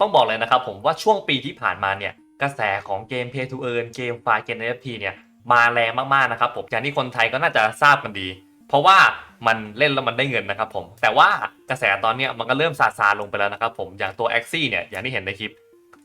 ต้องบอกเลยนะครับผมว่าช่วงปีที่ผ่านมาเนี่ยกระแสของเกม Pay to Earn เกมไฟล์เกม NFT เนี่ยมาแรงมากๆนะครับผมอย่างที่คนไทยก็น่าจะทราบกันดี เพราะว่ามันเล่นแล้วมันได้เงินนะครับผมแต่ว่ากระแสตอนนี้มันก็เริ่มซาซาลงไปแล้วนะครับผมอย่างตัว a x i เนี่ยอย่างที่เห็นในคลิป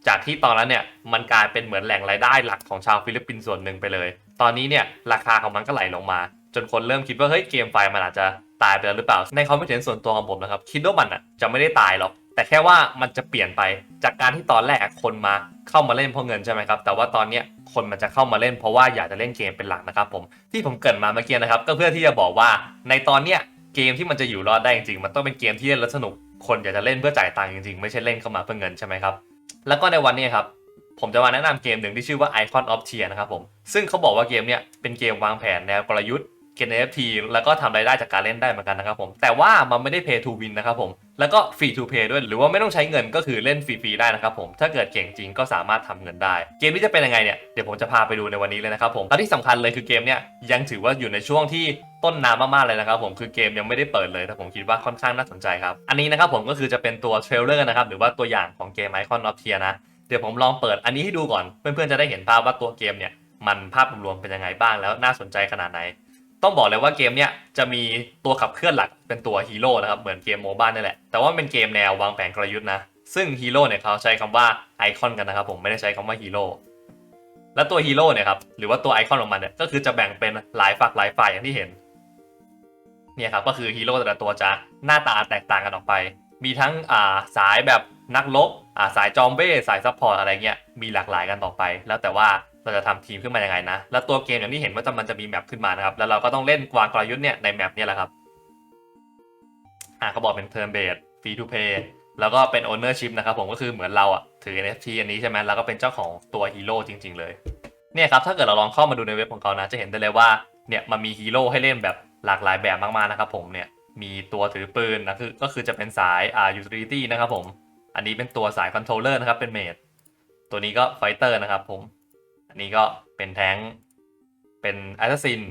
จากที่ตอนนั้นเนี่ยมันกลายเป็นเหมือนแหล่งรายได้หลักของชาวฟิลิปปินส์ส่วนหนึ่งไปเลย ตอนนี้เนี่ยราคาของมันก็ไหลลงมา จนคนเริ่มคิดว่าเฮ้ยเกมไฟมันอาจจะตายไปแล้วหรือเปล่า ในความคิดเห็นส่วนตัวของผมนะครับคิดว่ามันอะจะไม่ได้ตายหรอก แต่แค่ว่ามันจะเปลี่ยนไปจากการที่ตอนแรกคนมาเข้ามาเล่นเพราะเงินใช่ไหมครับ แต่ว่าตอนเนี้ยคนมันจะเข้ามาเล่นเพราะว่าอยากจะเล่นเกมเป็นหลักนะครับผมที่ผมเกริดมาเมื่อกี้นะครับ ก็เพื่อที่จะบอกว่าในตอนเนี้ยเกมที่มันจะอยู่รอดได้จริงๆมันต้องเป็นเกมที่เล่นแล้วสนุกคนอยากจะเล่นเพื่อจ่ายตังค์จริงๆ ไม่ใช่เล่นเข้ามาเพื่อเงินใช่ไหมครับแล้วก็ในวันนี้ครับผมจะมาแนะนำเกมหนึ่งที่ชื่อว่า Icon of Tier นะครับผมซึ่งเขาบอกว่าเกมเนี้ยเป็นเกมวางแผนแนวกลยุทธ์ เกม NFT แล้วก็ทำรายได้จากการเล่นได้เหมือนกันนะครับผม แต่ว่ามันไม่ได้ Pay to Win นะครับผม แล้วก็ Free to Play ด้วย หรือว่าไม่ต้องใช้เงินก็คือเล่นฟรีๆได้นะครับผม ถ้าเกิดเก่งจริงก็สามารถทำเงินได้ เกมนี้จะเป็นยังไงเนี่ย เดี๋ยวผมจะพาไปดูในวันนี้เลยนะครับผมและที่สำคัญเลยคือเกมเนี้ยยังถือว่าอยู่ในช่วงที่ต้นน้ำมากๆเลยนะครับผมคือเกมยังไม่ได้เปิดเลยแต่ผมคิดว่าค่อนข้างน่าสนใจครับ อันนี้นะครับผมก็คือจะเป็นตัวเทรลเลอร์นะครับหรือว่าตัวอย่างของเกม Icon of Tier นะเดี๋ยวผมลองเปิดอันนี้ให้ดูก่อนเพื่อนๆจะได้เห็นภาพว่าตัวเกมเนี่ยมันภาพรวมๆเป็นยังไงบ้างแล้วน่าสนใจขนาดไหน ต้องบอกเลยว่าเกมเนี่ยจะมีตัวขับเคลื่อนหลักเป็นตัวฮีโร่นะครับเหมือนเกมโมบ้านนี่แหละ แต่ว่าเป็นเกมแนววางแผนกลยุทธ์นะ ซึ่งฮีโร่เนี่ยเขาใช้คำว่าไอคอนกันนะครับผมไม่ได้ใช้คำว่าฮีโร่และตัวฮีโร่เนี่ยครับหรือว่าตัวไอคอนของมันเนี่ยก็คือจะแบ่งเป็นหลายฝักหลายฝ่ายอย่างที่เห็นเนี่ยครับก็คือฮีโร่แต่ละตัวจะหน้าตาแตกต่างกันออกไป มีทั้งอ่าสายแบบนักรบอ่าสายจอมเบ้สายซัพพอร์ตอะไรเงี้ยมีหลากหลายกันต่อไป แล้วแต่ว่า เราจะทำทีมขึ้นมายังไงนะ แล้วตัวเกมอย่างที่เห็นว่าจะมันจะมีแมปขึ้นมานะครับ แล้วเราก็ต้องเล่นกวางกลยุทธ์เนี่ยในแมปเนี่ยแหละครับ อ่าเขาบอกเป็น turn based free to play แล้วก็เป็น ownership นะครับผมก็คือเหมือนเราอะถือ NFT อันนี้ใช่ไหมแล้วก็เป็นเจ้าของตัวฮีโร่จริง ๆ เลย เนี่ยครับ ถ้าเกิดเราลองเข้ามาดูในเว็บของเขานะ จะเห็นได้เลยว่า เนี่ยมันมีฮีโร่ให้เล่นแบบหลากหลายแบบมากๆนะครับผม เนี่ย มีตัวถือปืนนะคือก็คือจะเป็นสายอ่า utility นะครับผม อันนี้เป็นตัวสาย controller นะครับเป็นเมดตัวนี้ก็ fighter นะครับผม อันนี้ก็เป็นแท้ง เป็น assassin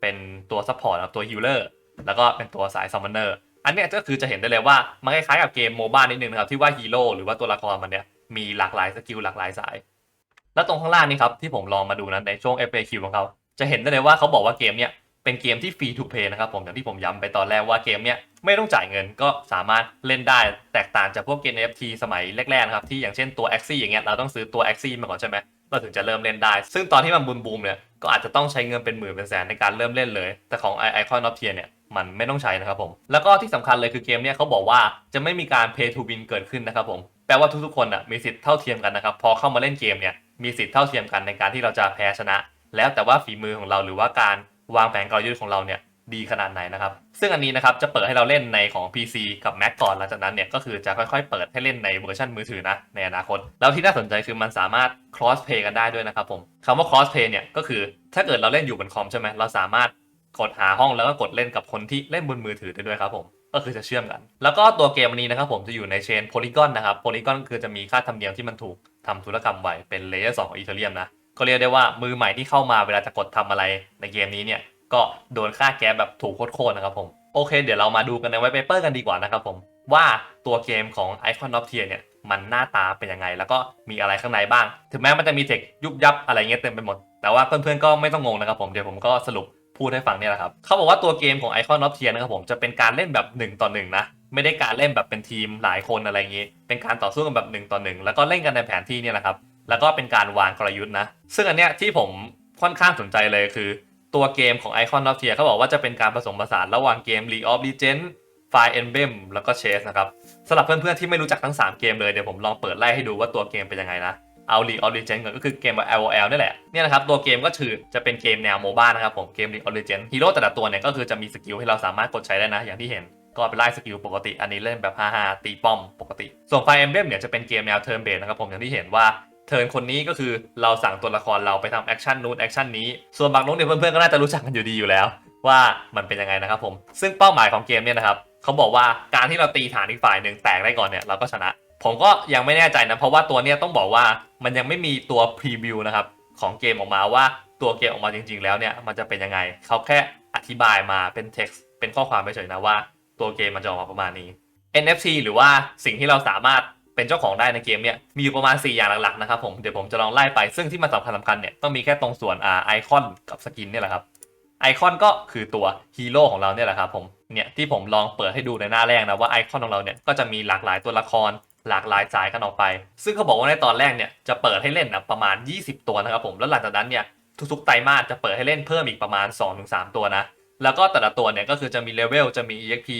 เป็นตัว support นะครับตัว healer แล้วก็เป็นตัวสาย summoner อันนี้ก็คือจะเห็นได้เลยว่า มันคล้ายๆกับเกมโมบ้านิดนึงนะครับ ที่ว่าฮีโร่หรือว่าตัวละครมันเนี่ยมีหลากหลายสกิลหลากหลายสาย แล้วตรงข้างล่างนี่ครับที่ผมลองมาดูนะในช่วง FAQ ของเขา จะเห็นได้เลยว่าเขาบอกว่าเกมเนี่ยเป็นเกมที่ฟรีทูเพย์นะครับผมอย่างที่ผมย้ำไปตอนแรกว่าเกมเนี่ยไม่ต้องจ่ายเงินก็สามารถเล่นได้แตกต่างจากพวกเกม NFT สมัยแรกๆนะครับที่อย่างเช่นตัว a x i อย่างเงี้ยเราต้องซื้อตัว a x i มาก่อนใช่ไหม เราถึงจะเริ่มเล่นได้ ซึ่งตอนที่มันบูมบูมเนี่ย ก็อาจจะต้องใช้เงินเป็นหมื่นเป็นแสนในการเริ่มเล่นเลย แต่ของ Icon of Tier เนี่ย มันไม่ต้องใช้นะครับผม แล้วก็ที่สำคัญเลยคือเกมเนี่ยเขาบอกว่าจะไม่มีการ pay to win เกิดขึ้นนะครับผม แปลว่าทุกๆคนอะมีสิทธิ์เท่าเทียมกันนะครับ พอเข้ามาเล่นเกมเนี่ย มีสิทธิ์เท่าเทียมกันในการที่เราจะแพ้ชนะ แล้วแต่ว่าฝีมือของเราหรือว่าการวางแผนกลยุทธ์ของเราเนี่ย ดีขนาดไหนนะครับ ซึ่งอันนี้นะครับจะเปิดให้เราเล่นในของ PC กับ Mac ก่อนหลังจากนั้นเนี่ยก็คือจะค่อยๆ เปิดให้เล่นในเวอร์ชันมือถือนะในอนาคต แล้วที่น่าสนใจคือมันสามารถ cross play กันได้ด้วยนะครับผมคำว่า cross play เนี่ยก็คือถ้าเกิดเราเล่นอยู่บนคอมใช่ไหมเราสามารถกดหาห้องแล้วก็กดเล่นกับคนที่เล่นบนมือถือได้ด้วยครับผมก็คือจะเชื่อมกัน แล้วก็ตัวเกมนี้นะครับผมจะอยู่ในเชนโพลีกอนนะครับโพลีกอนคือจะมีค่าธรรมเนียมที่มันถูกทำธุรกรรมไวเป็นเลเยอร์สของอีเทเรียมนะก็เรียกได้ว่ามือใหม่ที่เข้ามาเวลาจะกดทำอะไรในเกมนี้เนี่ย ก็โดนค่าแก๊สแบบถูกโคตรๆนะครับผมโอเค เดี๋ยวเรามาดูกันในไวเปเปอร์กันดีกว่านะครับผมว่าตัวเกมของ Icon of Tier เนี่ยมันหน้าตาเป็นยังไง แล้วก็มีอะไรข้างในบ้าง ถึงแม้มันจะมีเทคยุบยับอะไรเงี้ยเต็มไปหมด แต่ว่าเพื่อนๆก็ไม่ต้องงงนะครับผม เดี๋ยวผมก็สรุปพูดให้ฟังเนี่ยแหละครับ เขาบอกว่าตัวเกมของ Icon of Tier นะครับผมจะเป็นการเล่นแบบ 1 ต่อ 1 นะ ไม่ได้การเล่นแบบเป็นทีมหลายคนอะไรอย่างงี้ เป็นการต่อสู้กันแบบ 1 ต่อ 1 แล้วก็เล่นกันในแผนที่เนี่ยแหละครับ แล้วก็เป็นการวางกลยุทธ์นะ ซึ่งอันเนี้ยที่ผมค่อนข้างสนใจเลยคือ ตัวเกมของ Icon of Tier เขาบอกว่าจะเป็นการผสมผสานระหว่างเกม League of Legends Fire Emblem แล้วก็ Chess นะครับสำหรับเพื่อนๆที่ไม่รู้จักทั้ง 3 เกมเลยเดี๋ยวผมลองเปิดไล่ให้ดูว่าตัวเกมเป็นยังไงนะเอา League of Legends ก่อนก็คือเกม LOL นี่แหละเนี่ยนะครับตัวเกมก็คือจะเป็นเกมแนวโมบ้านะครับผมเกม League of Legends ฮีโร่แต่ละตัวเนี่ยก็คือจะมีสกิลให้เราสามารถกดใช้ได้นะ อย่างที่เห็นก็เป็นไล่สกิลปกติ อันนี้เล่นแบบ5-5ตีป้อมปกติ ส่วน Fire Emblem เนี่ยจะเป็นเกมแนว Turn Based นะครับผมอย่างที่เห็นว่า เทิร์นคนนี้ก็คือเราสั่งตัวละครเราไปทำแอคชั่นนู้นแอคชั่นนี้ ส่วนบางนกเนี่ยเพื่อนๆก็น่าจะรู้จักกันอยู่ดีอยู่แล้ว ว่ามันเป็นยังไงนะครับผม ซึ่งเป้าหมายของเกมเนี่ยนะครับเขาบอกว่าการที่เราตีฐานอีกฝ่ายหนึ่งแตกได้ก่อนเนี่ยเราก็ชนะ ผมก็ยังไม่แน่ใจนะเพราะว่าตัวเนี้ยต้องบอกว่ามันยังไม่มีตัวพรีวิวนะครับของเกมออกมาว่าตัวเกมออกมาจริง ๆ แล้วเนี่ยมันจะเป็นยังไงเขาแค่อธิบายมาเป็น text เป็นข้อความไปเฉยๆนะว่า ตัวเกมมันจะออกมาประมาณนี้ NFT หรือว่าสิ่งที่เราสามารถ เป็นเจ้าของได้ในเกมเนี่ยมีอยู่ประมาณ 4 อย่างหลักๆนะครับผมเดี๋ยวผมจะลองไล่ไปซึ่งที่มันสำคัญสำคัญเนี่ยก็มีแค่ตรงส่วนอ่าไอคอนกับสกินเนี่ยแหละครับไอคอนก็คือตัวฮีโร่ของเราเนี่ยแหละครับผมเนี่ยที่ผมลองเปิดให้ดูในหน้าแรกนะว่าไอคอนของเราเนี่ยก็จะมีหลากหลายตัวละครหลากหลายสายกันออกไป ซึ่งเขาบอกว่าในตอนแรกเนี่ยจะเปิดให้เล่นนะประมาณ 20 ตัวนะครับผมแล้วหลังจากนั้นเนี่ยทุกๆไตรมาสจะเปิดให้เล่นเพิ่มอีกประมาณ 2-3 ตัวนะแล้วก็แต่ละตัวเนี่ยก็คือจะมีเลเวลจะมี EXP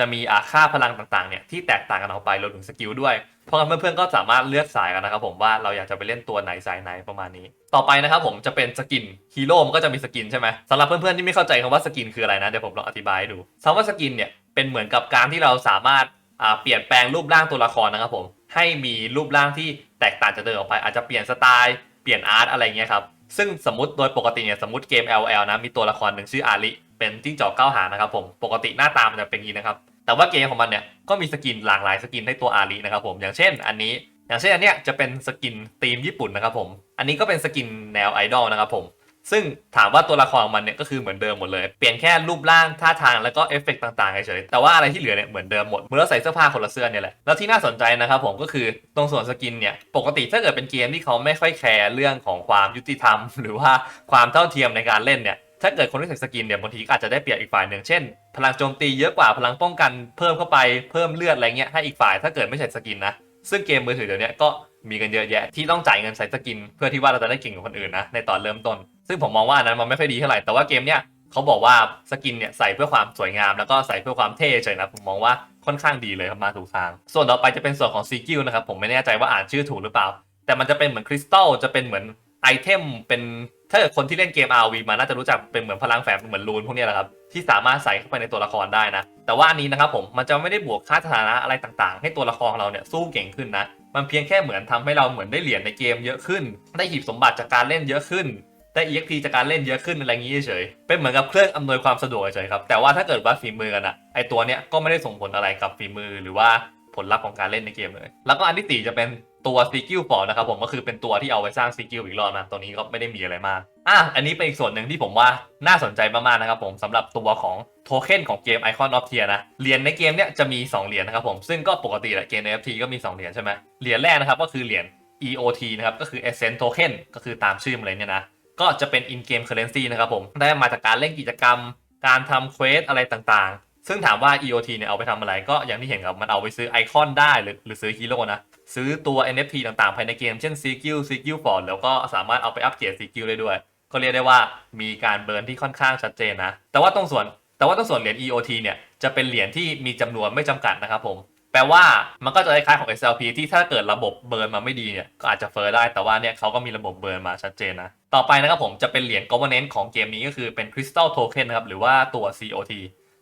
จะมีอาค่าพลังต่างๆเนี่ยที่แตกต่างกันออกไปรวมถึงสกิลด้วย เพราะงั้นเพื่อนๆก็สามารถเลือกสายกันนะครับผมว่าเราอยากจะไปเล่นตัวไหนสายไหนประมาณนี้ ต่อไปนะครับผมจะเป็นสกินฮีโร่มันก็จะมีสกินใช่ไหมสำหรับเพื่อนๆที่ไม่เข้าใจคำว่าสกินคืออะไรนะเดี๋ยวผมลองอธิบายให้ดูคำว่าสกินเนี่ยเป็นเหมือนกับการที่เราสามารถอ่าเปลี่ยนแปลงรูปร่างตัวละครนะครับผมให้มีรูปร่างที่แตกต่างจากเดิมออกไป อาจจะเปลี่ยนสไตล์เปลี่ยนอาร์ตอะไรเงี้ยครับซึ่งสมมติโดยปกติเนี่ยสมมติเกม LL นะมีตัวละครหนึ่งชื่ออาริเป็นจิ้งจอกเก้าหางนะครับผมปกติหน้าตามันจะเป็นอย่างนี้นะครับ แต่ว่าเกมของมันเนี่ยก็มีสกินหลากหลายสกินให้ตัวอารีนะครับผมอย่างเช่นอันนี้ อย่างเช่นอันเนี้ยจะเป็นสกินธีมญี่ปุ่นนะครับผม อันนี้ก็เป็นสกินแนวไอดอลนะครับผมซึ่งถามว่าตัวละครของมันเนี่ยก็คือเหมือนเดิมหมดเลย เปลี่ยนแค่รูปร่างท่าทางแล้วก็เอฟเฟกต์ต่างๆเฉยๆแต่ว่าอะไรที่เหลือเนี่ยเหมือนเดิมหมดเมื่อเราใส่เสื้อผ้าคนละเสื้อเนี่ยแหละ แล้วที่น่าสนใจนะครับผมก็คือตรงส่วนสกินเนี่ย ปกติถ้าเกิดเป็นเกมที่เขาไม่ค่อยแคร์เรื่องของความยุติธรรม หรือว่าความเท่าเทียมในการเล่นเนี่ย ถ้าเกิดคนที่ใส่สกินเนี่ยบางทีก็อาจจะได้เปรียบอีกฝ่ายหนึ่งเช่น พลังโจมตีเยอะกว่าพลังป้องกันเพิ่มเข้าไปเพิ่มเลือดอะไรเงี้ยให้อีกฝ่ายถ้าเกิดไม่ใส่สกินนะซึ่งเกมมือถือเดี๋ยวนี้ก็มีกันเยอะแยะที่ต้องจ่ายเงินใส่สกิน เพื่อที่ว่าเราจะได้เก่งกว่าคนอื่นนะในตอนเริ่มต้น ซึ่งผมมองว่าอันนั้นมันไม่ค่อยดีเท่าไหร่แต่ว่าเกมเนี้ยเขาบอกว่าสกินเนี่ยใส่เพื่อความสวยงาม แล้วก็ใส่เพื่อความเท่เฉยนะผมมองว่าค่อนข้างดีเลยครับมาถูกทาง ส่วนต่อไปจะเป็นส่วนของซีกิลนะครับผมไม่แน่ใจว่าอ่านชื่อถูกหรือเปล่า แต่มันจะเป็นเหมือนคริสตัลจะเป็นเหมือนไอเทมเป็น ถ้าเกิดคนที่เล่นเกม RV มาน่าจะรู้จักเป็นเหมือนพลังแฝงเหมือนรูนพวกนี้แหละครับที่สามารถใส่เข้าไปในตัวละครได้นะ แต่ว่าอันนี้นะครับผมมันจะไม่ได้บวกค่าสถานะอะไรต่างๆ ให้ตัวละครของเราเนี่ยสู้เก่งขึ้นนะ มันเพียงแค่เหมือนทำให้เราเหมือนได้เหรียญในเกมเยอะขึ้น ได้หีบสมบัติจากการเล่นเยอะขึ้นได้ EXP จากการเล่นเยอะขึ้นอะไรอย่างนี้เฉยๆเป็นเหมือนกับเครื่องอำนวยความสะดวกเฉยๆครับแต่ว่าถ้าเกิดว่าฝีมือกันอะไอตัวเนี้ยก็ไม่ได้ส่งผลอะไรกับฝีมือหรือว่าผลลัพธ์ของการเล่นในเกมเลย แล้วก็อันที่สี่จะเป็น ตัวสกิลฟอร์นะครับผมก็คือเป็นตัวที่เอาไว้สร้างสกิลอีกรอบนะตัวนี้ก็ไม่ได้มีอะไรมากอะอันนี้เป็นอีกส่วนหนึ่งที่ผมว่าน่าสนใจมากๆนะครับผมสำหรับตัวของโทเค็นของเกม Icon of Tier นะเหรียญในเกมเนี้ยจะมี 2 เหรียญนะครับผมซึ่งก็ปกติแหละเกม NFT ก็มี 2 เหรียญใช่ไหมเหรียญแรกนะครับก็คือเหรียญ EOT นะครับก็คือ Essence Token ก็คือตามชื่อมันเลยเนี่ยนะก็จะเป็น in game currency นะครับผมได้มาจากการเล่นกิจกรรม การทำเควสอะไรต่างๆ ซึ่งถามว่า EOT เนี่ยเอาไปทำอะไรก็อย่างที่เห็นครับมันเอาไปซื้อไอคอนได้หรือหรือซื้อฮีโร่นะ ซื้อตัว NFT ต่างๆ ภายในเกม เช่น CQ CQ Ford แล้วก็สามารถเอาไปอัปเกรด CQ ได้ด้วย ก็เรียกได้ว่ามีการเบิร์นที่ค่อนข้างชัดเจนนะ แต่ว่าตรงส่วน แต่ว่าตรงส่วนเหรียญ EOT เนี่ย จะเป็นเหรียญที่มีจำนวนไม่จำกัดนะครับผม แปลว่ามันก็จะคล้ายๆของ SLP ที่ถ้าเกิดระบบเบิร์นมาไม่ดีเนี่ย ก็อาจจะเฟอร์ได้ แต่ว่าเนี่ยเขาก็มีระบบเบิร์นมาชัดเจนนะ ต่อไปนะครับผมจะเป็นเหรียญ governance ของเกมนี้ก็คือเป็น Crystal Token นะครับ หรือว่าตัว COT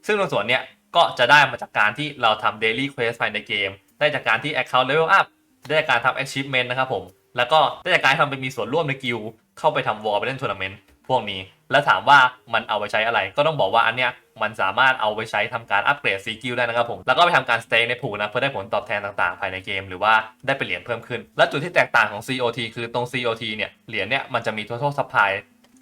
ซึ่งตรงส่วนเนี่ยก็จะได้มาจากการที่เราทำ daily quest ภายในเกม ได้จากการที่ account level up ได้จากการทำ achievement นะครับผม แล้วก็ได้จากการทำไปมีส่วนร่วมในกิลเข้าไปทำวอลไปเล่นทัวร์นาเมนต์พวกนี้ แล้วถามว่ามันเอาไปใช้อะไร ก็ต้องบอกว่าอันเนี้ยมันสามารถเอาไปใช้ทำการอัปเกรดซีกิลได้นะครับผม แล้วก็ไปทำการสเตย์ในผูนะ เพื่อได้ผลตอบแทนต่างๆ ภายในเกม หรือว่าได้เป็นเหรียญเพิ่มขึ้น และจุดที่แตกต่างของ COT คือตรง COT เนี่ยเหรียญเนี่ยมันจะมี total supply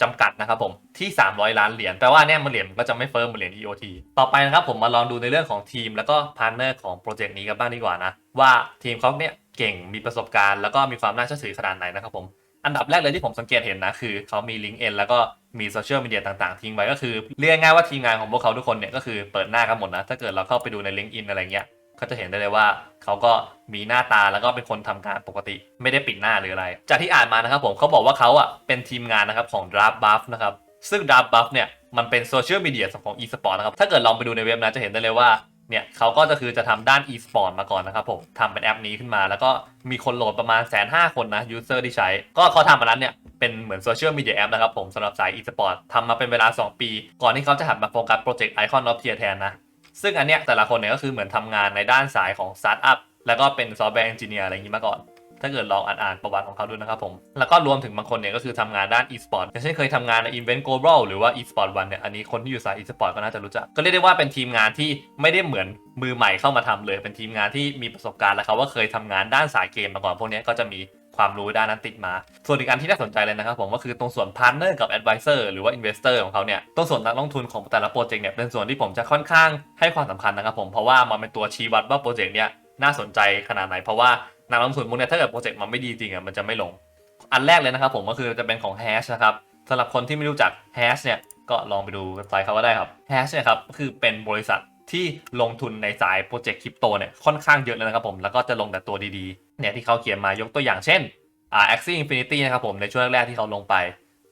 จำกัดนะครับผมที่ 300 ล้านเหรียญแปลว่าเนี่ยมันเหรียญมันก็จะไม่เฟิร์มเหมือนเหรียญ EOT ต่อไปนะครับผมมาลองดูในเรื่องของทีม แล้วก็พาร์ทเนอร์ของโปรเจกต์นี้กันบ้างดีกว่านะว่าทีมเขาเนี่ย เก่งมีประสบการณ์แล้วก็มีความน่าเชื่อถือขนาดไหนนะครับผมอันดับแรกเลยที่ผมสังเกตเห็นนะคือเขามีลิงก์เอ็นแล้วก็มีโซเชียลมีเดียต่างๆทิ้งไว้ก็คือเรียกง่ายว่าทีมงานของพวกเขาทุกคนเนี่ยก็คือเปิดหน้ากันหมดนะถ้าเกิดเราเข้าไปดูในลิงก์อินอะไรเงี้ยก็จะเห็นได้เลยว่าเขาก็มีหน้าตาแล้วก็เป็นคนทำการปกติ ไม่ได้ปิดหน้าหรืออะไร จากที่อ่านมานะครับผมเขาบอกว่าเขาอะเป็นทีมงานนะครับของ Draft Buff นะครับซึ่ง Draft Buff เนี่ยมันเป็นโซเชียลมีเดียของ e-sport นะครับถ้าเกิดลองไปดูในเว็บนะจะเห็นได้เลยว่า เนี่ยเขาก็จะคือจะทำด้าน e-sport มาก่อนนะครับผมทำเป็นแอปนี้ขึ้นมา แล้วก็มีคนโหลดประมาณแสนห้าคนนะยูเซอร์ที่ใช้ ก็เขาทำมานั้นเนี่ยเป็นเหมือนโซเชียลมีเดียแอปนะครับผมสำหรับสาย e-sport ทำมาเป็นเวลา 2 ปี ก่อนที่เขาจะหันมาโฟกัสโปรเจกต์ Icon of Tier แทนนะ ซึ่งอันเนี้ยแต่ละคนเนี่ยก็คือเหมือนทำงานในด้านสายของสตาร์ทอัพแล้วก็เป็นซอฟต์แวร์เอนจิเนียร์อะไรอย่างนี้มาก่อน ถ้าเกิดลองอ่านๆประวัติของเขาดูนะครับผม แล้วก็รวมถึงบางคนเนี่ยก็คือทำงานด้าน e-sport อย่างเช่นเคยทำงานใน Event Global หรือว่า e-sport วันเนี่ย อันนี้คนที่อยู่สาย e-sport ก็น่าจะรู้จัก ก็เรียกได้ว่าเป็นทีมงานที่ไม่ได้เหมือนมือใหม่เข้ามาทำเลย เป็นทีมงานที่มีประสบการณ์แล้วเขาว่าเคยทำงานด้านสายเกมมาก่อน พวกนี้ก็จะมีความรู้ด้านนั้นติดมา ส่วนอีกอันที่น่าสนใจเลยนะครับผมก็คือตรงส่วน partner กับ advisor หรือว่า investor ของเขาเนี่ยตรงส่วนนักลงทุนของแต่ละโปรเจกต์เนี่ยเป็นส่วนที่ผมจะค่อนข้างให้ความสำคัญนะครับผมเพราะว่ามันเป็นตัวชี้วัดว่าโปรเจกต์เนี่ยน่าสนใจขนาดไหนเพราะว่า นักลงทุนพวกเนี้ยถ้าเกิดโปรเจกต์มันไม่ดีจริงอะมันจะไม่ลง อันแรกเลยนะครับผมก็คือจะเป็นของ Hash นะครับสำหรับคนที่ไม่รู้จัก Hash เนี่ยก็ลองไปดูเว็บไซต์เขาก็ได้ครับ Hash เนี่ยครับคือเป็นบริษัทที่ลงทุนในสายโปรเจกต์คริปโตเนี่ยค่อนข้างเยอะเลยนะครับผมแล้วก็จะลงแต่ตัวดีๆเนี่ยที่เขาเขียนมายกตัวอย่างเช่นอ่า Axie Infinity นะครับผมในช่วงแรกๆที่เขาลงไป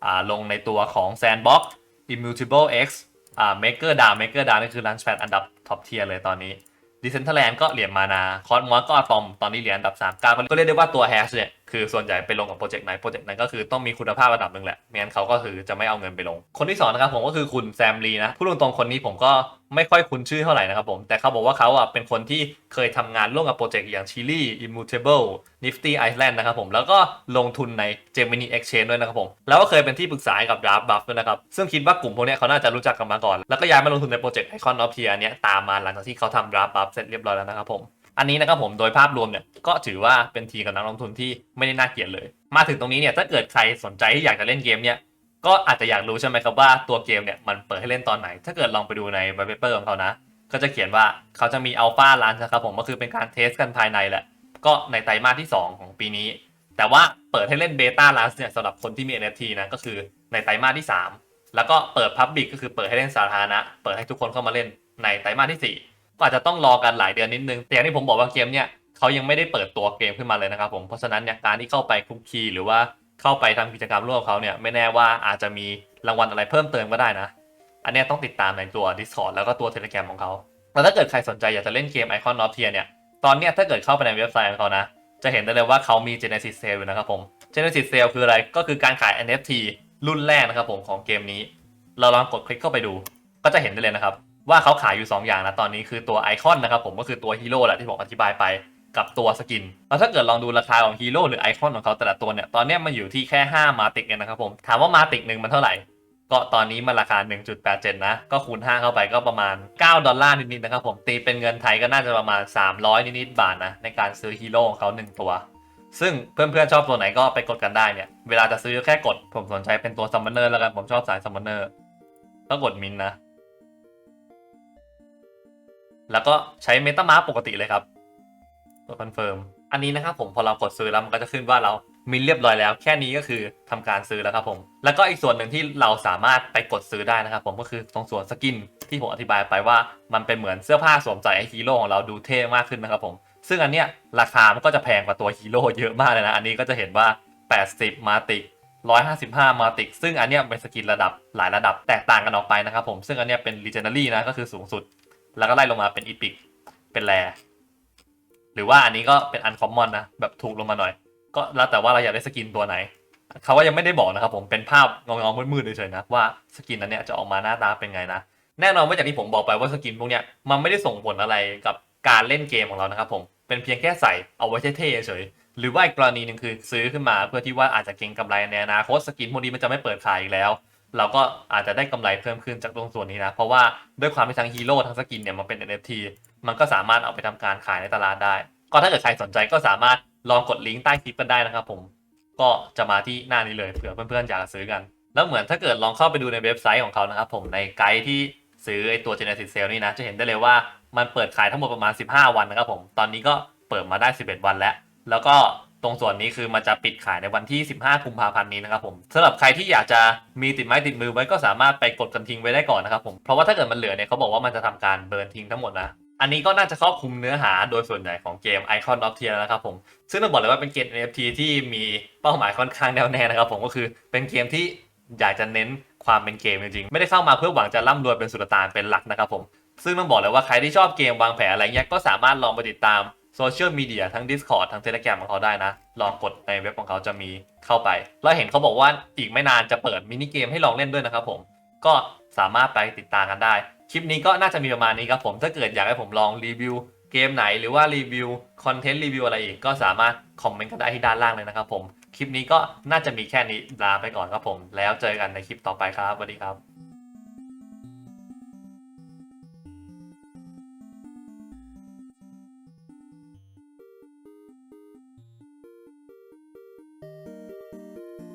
อ่าลงในตัวของ Sandbox Immutable X อ่า Maker d a Maker d a นี่คือ Launchpad อันดับท็อปเทียร์เลยตอนนี้ ดิเซนเทอร์แลนด์ก็เหรียญมานา คอสมอนก็อะตอม ตอนนี้เหรียญอันดับ 3 9 ก็เรียกได้ว่าตัวแฮชเนี่ย คือส่วนใหญ่ไปลงกับโปรเจกต์ไหนโปรเจกต์นั้นก็คือต้องมีคุณภาพระดับหนึ่งแหละไม่งั้นเขาก็คือจะไม่เอาเงินไปลง คนที่สองนะครับผมก็คือคุณแซมลีนะพูดตรงๆคนนี้ผมก็ไม่ค่อยคุ้นชื่อเท่าไหร่นะครับผมแต่เขาบอกว่าเขาอะเป็นคนที่เคยทำงานร่วมกับโปรเจกต์อย่าง Chili Immutable Nifty Island นะครับผมแล้วก็ลงทุนใน Gemini Exchange ด้วยนะครับผมแล้วก็เคยเป็นที่ปรึกษาให้กับ Draft Buff ด้วยนะครับซึ่งคิดว่ากลุ่มพวกนี้เขาน่าจะรู้จักกันมาก่อน แล้วก็ย้ายมาลงทุนในโปรเจกต์ Icon of Tier เนี้ยตามมาหลังจากที่เขาทำ Draft Buff เสร็จเรียบร้อยแล้วนะครับผม อันนี้นะครับผมโดยภาพรวมเนี่ยก็ถือว่าเป็นทีกับนักลงทุนที่ไม่ได้น่าเกลียดเลย มาถึงตรงนี้เนี่ยถ้าเกิดใครสนใจที่อยากจะเล่นเกมเนี่ยก็อาจจะอยากรู้ใช่ไหมครับว่าตัวเกมเนี่ยมันเปิดให้เล่นตอนไหน ถ้าเกิดลองไปดูใน white paper ของเขานะ ก็จะเขียนว่าเขาจะมีอัลฟาลันนะครับผมก็คือเป็นการเทสกันภายในแหละ ก็ในไตรมาสที่ 2 ของปีนี้ แต่ว่าเปิดให้เล่นเบต้าลันเนี่ยสำหรับคนที่มี NFT นะก็คือในไตรมาสที่ 3 แล้วก็เปิด Public ก็คือเปิดให้เล่นสาธารณะ เปิดให้ทุกคนเข้ามาเล่นในไตรมาสที่ 4 อาจจะต้องรอกันหลายเดือนนิดนึง แต่อย่างที่ผมบอกว่าเกมเนี่ยเขายังไม่ได้เปิดตัวเกมขึ้นมาเลยนะครับผม เพราะฉะนั้นเนี่ยการที่เข้าไปคุกคีหรือว่าเข้าไปทำกิจกรรมร่วมกับเขาเนี่ยไม่แน่ว่าอาจจะมีรางวัลอะไรเพิ่มเติมก็ได้นะ อันนี้ต้องติดตามในตัว Discord แล้วก็ตัว Telegram ของเขาแล้วถ้าเกิดใครสนใจอยากจะเล่นเกม Icon of Tier เนี่ยตอนเนี้ยถ้าเกิดเข้าไปในเว็บไซต์ของเขานะ จะเห็นได้เลยว่าเขามี Genesis Sale อยู่นะครับผม Genesis Sale คืออะไรก็คือการขาย NFT รุ่นแรกนะครับผมของเกมนี้ เราลองกดคลิกเข้าไปดู ก็จะเห็นได้เลยนะครับ ว่าเขาขายอยู่ 2 อย่างนะตอนนี้คือตัวไอคอนนะครับผมก็คือตัวฮีโร่แหละที่ผมอธิบายไปกับตัวสกินแล้วถ้าเกิดลองดูราคาของฮีโร่หรือไอคอนของเขาแต่ละตัวเนี่ย ตอนนี้มันอยู่ที่แค่ 5 มาติกเองนะครับผม ถามว่ามาติกหนึ่งมันเท่าไหร่ ก็ตอนนี้มันราคา 1.87 นะ ก็คูณ 5 เข้าไปก็ประมาณ 9 ดอลลาร์นิดๆนะครับผม ตีเป็นเงินไทยก็น่าจะประมาณ 300 นิดๆบาทนะ ในการซื้อฮีโร่ของเขา 1 ตัว ซึ่งเพื่อนๆชอบตัวไหนก็ไปกดกันได้เนี่ย เวลาจะซื้อแค่กด ผมสนใจเป็นตัวซัมมอนเนอร์แล้วกัน ผมชอบสายซัมมอนเนอร์ ก็กดมินนะ แล้วก็ใช้เมตามาปกติเลยครับตัวคอนเฟิร์มอันนี้นะครับผมพอเรากดซื้อแล้วมันก็จะขึ้นว่าเรามินเรียบร้อยแล้ว แค่นี้ก็คือทำการซื้อแล้วครับผม แล้วก็อีกส่วนหนึ่งที่เราสามารถไปกดซื้อได้นะครับผมก็คือตรงส่วนสกินที่ผมอธิบายไปว่ามันเป็นเหมือนเสื้อผ้าสวมใส่ไอฮีโร่ของเราดูเท่มากขึ้นนะครับผม ซึ่งอันเนี้ยราคามันก็จะแพงกว่าตัวฮีโร่เยอะมากเลยนะ อันนี้ก็จะเห็นว่า 80 มาติก155 มาติกซึ่งอันเนี้ยเป็นสกินระดับหลายระดับแตกต่างกันออกไปนะครับผม ซึ่งอันเนี้ยเป็น legendary นะก็คือสูงสุด แล้วก็ไล่ลงมาเป็น epic เป็นแรหรือว่าอันนี้ก็เป็น uncommon นนะแบบถูกลงมาหน่อย ก็แล้วแต่ว่าเราอยากได้สกินตัวไหนเขาว่ายังไม่ได้บอกนะครับผมเป็นภาพเงาๆมืดๆเฉยๆนะว่าสกินนั้นเนี่ยจะออกมาหน้าตาเป็นไงนะแน่นอนว่าอย่างที่ผมบอกไปว่าสกินพวกเนี้ยมันไม่ได้ส่งผลอะไรกับการเล่นเกมของเรานะครับผมเป็นเพียงแค่ใส่เอาไว้เท่ๆเฉยหรือว่าอีกกรณีหนึ่งคือซื้อขึ้นมาเพื่อที่ว่าอาจจะเก็งกำไรในอนาคตสกินพวกนี้มันจะไม่เปิดขายอีกแล้ว เราก็อาจจะได้กำไรเพิ่มขึ้นจากตรงส่วนนี้นะ เพราะว่าด้วยความที่ทั้งฮีโร่ทั้งสกินเนี่ยมันเป็น NFT มันก็สามารถเอาไปทำการขายในตลาดได้ ก็ถ้าเกิดใครสนใจก็สามารถลองกดลิงก์ใต้คลิปกันได้นะครับผมก็จะมาที่หน้านี้เลยเผื่อเพื่อนๆอยากซื้อกัน แล้วเหมือนถ้าเกิดลองเข้าไปดูในเว็บไซต์ของเขานะครับผมในไกด์ที่ซื้อไอตัว Genesis Sale นี่นะ จะเห็นได้เลยว่ามันเปิดขายทั้งหมดประมาณ 15 วันนะครับผม ตอนนี้ก็เปิดมาได้ 11 วันแล้ว แล้วก็ ตรงส่วนนี้คือมันจะปิดขายในวันที่ 15กุมภาพันธ์นี้นะครับผมสำหรับใครที่อยากจะมีติดไม้ติดมือไว้ก็สามารถไปกดกันทิ้งไว้ได้ก่อนนะครับผมเพราะว่าถ้าเกิดมันเหลือเนี่ยเขาบอกว่ามันจะทำการเบิร์นทิ้งทั้งหมดนะอันนี้ก็น่าจะครอบคลุมเนื้อหาโดยส่วนใหญ่ของเกม Icon of Tier นะครับผม ซึ่งต้องบอกเลยว่าเป็นเกม NFT ที่มีเป้าหมายค่อนข้างแน่วแน่นะครับผมก็คือเป็นเกมที่อยากจะเน้นความเป็นเกมจริงๆ ไม่ได้เข้ามาเพื่อหวังจะร่ำรวยเป็นสุลต่านเป็นหลักนะครับผม ซึ่งต้องบอกเลยว่าใครที่ชอบเกมวางแผนอะไรเงี้ยก็สามารถลองไปติดตาม โซเชียลมีเดียทั้ง Discord ทั้ง Telegram ของเขาได้นะ ลองกดในเว็บของเขาจะมีเข้าไป แล้วเห็นเขาบอกว่าอีกไม่นานจะเปิดมินิเกมให้ลองเล่นด้วยนะครับผม ก็สามารถไปติดตามกันได้ คลิปนี้ก็น่าจะมีประมาณนี้ครับผม ถ้าเกิดอยากให้ผมลองรีวิวเกมไหน หรือว่ารีวิวคอนเทนต์รีวิวอะไรอีกก็สามารถคอมเมนต์กันได้ที่ด้านล่างเลยนะครับผม คลิปนี้ก็น่าจะมีแค่นี้ลาไปก่อนครับผม แล้วเจอกันในคลิปต่อไปครับสวัสดีครับ